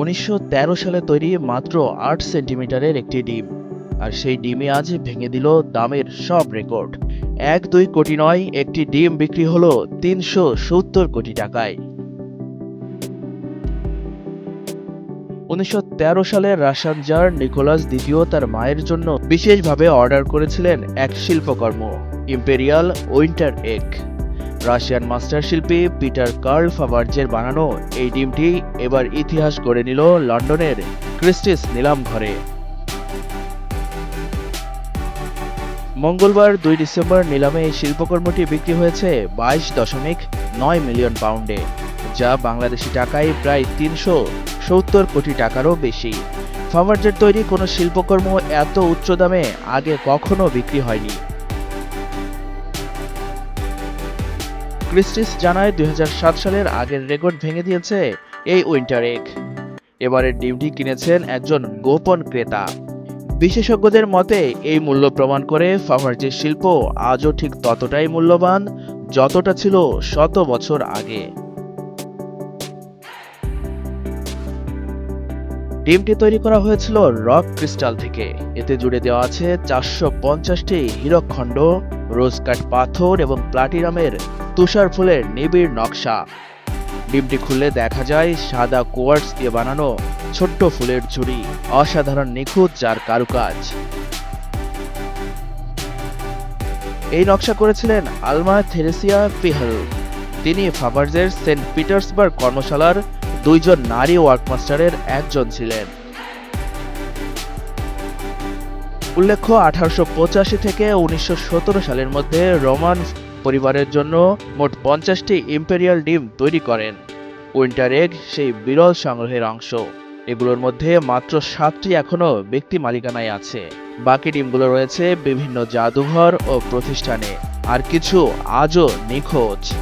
উনিশশো তেরো সালে তৈরি মাত্র আট সেন্টিমিটারের একটি ডিম। আর সেই ডিমই আজ ভেঙে দিল দামের সব রেকর্ড। এক দুই কোটি নয়, একটি ডিম বিক্রি হলো তিনশো সত্তর কোটি টাকায়। উনিশশো তেরো সালে রাশান জার নিকোলাস দ্বিতীয় তার মায়ের জন্য বিশেষভাবে অর্ডার করেছিলেন এক শিল্পকর্ম, imperial winter egg. Russian master শিল্পী পিটার কার্ল ফাভার্জের বানানো এই ডিমটি এবার ইতিহাস গড়ে নিল লন্ডনের ক্রিস্টিস নিলাম ঘরে। মঙ্গলবার দুই ডিসেম্বর নিলামে এই শিল্পকর্মটি বিক্রি হয়েছে বাইশ দশমিক নয় মিলিয়ন পাউন্ডে, যা বাংলাদেশি টাকায় প্রায় তিনশো সত্তর কোটি টাকারও বেশি। ফাভার্জের তৈরি কোনো শিল্পকর্ম এত উচ্চ দামে আগে কখনো বিক্রি হয়নি। ক্রিস্টিস জানায় দুই হাজার সাত সালের আগের রেকর্ড ভেঙে দিয়েছে এই উইন্টার এগ। এবারের ডিমটি কিনেছেন একজন গোপন ক্রেতা। বিশেষজ্ঞদের মতে, এই মূল্য প্রমাণ করে ফাভার্জের শিল্প আজও ঠিক ততটাই মূল্যবান যতটা ছিল শত বছর আগে। ডিমটি তৈরি করা হয়েছিল রক ক্রিস্টাল থেকে। এতে জুড়ে দেওয়া আছে চারশো পঞ্চাশটি হীরকখণ্ড রোজকাট পাথর এবং প্লাটিনামের তুষার ফুলের নিবিড় নকশা। ডিমটি খুললে দেখা যায় সাদা কোয়ার্টস দিয়ে বানানো ছোট্ট ফুলের ঝুড়ি, অসাধারণ নিখুঁত যার কারুকাজ। এই নকশা করেছিলেন আলমা থেরেসিয়া ফিহল তিনি ফাভার্জের সেন্ট পিটার্সবার্গ কর্মশালার দুইজন নারী ওয়ার্কমাস্টারের একজন ছিলেন। উল্লেখ্য, আঠারোশো পঁচাশি থেকে উনিশশো সতেরো সালের মধ্যে রোমান পরিবারের জন্য মোট পঞ্চাশটি ইম্পেরিয়াল ডিম তৈরি করেন। উইন্টার এগ সেই বিরল সংগ্রহের অংশ। এগুলোর মধ্যে মাত্র সাতটি এখনও ব্যক্তি মালিকানায় আছে। বাকি ডিমগুলো রয়েছে বিভিন্ন জাদুঘর ও প্রতিষ্ঠানে। আর কিছু আজও নিখোঁজ।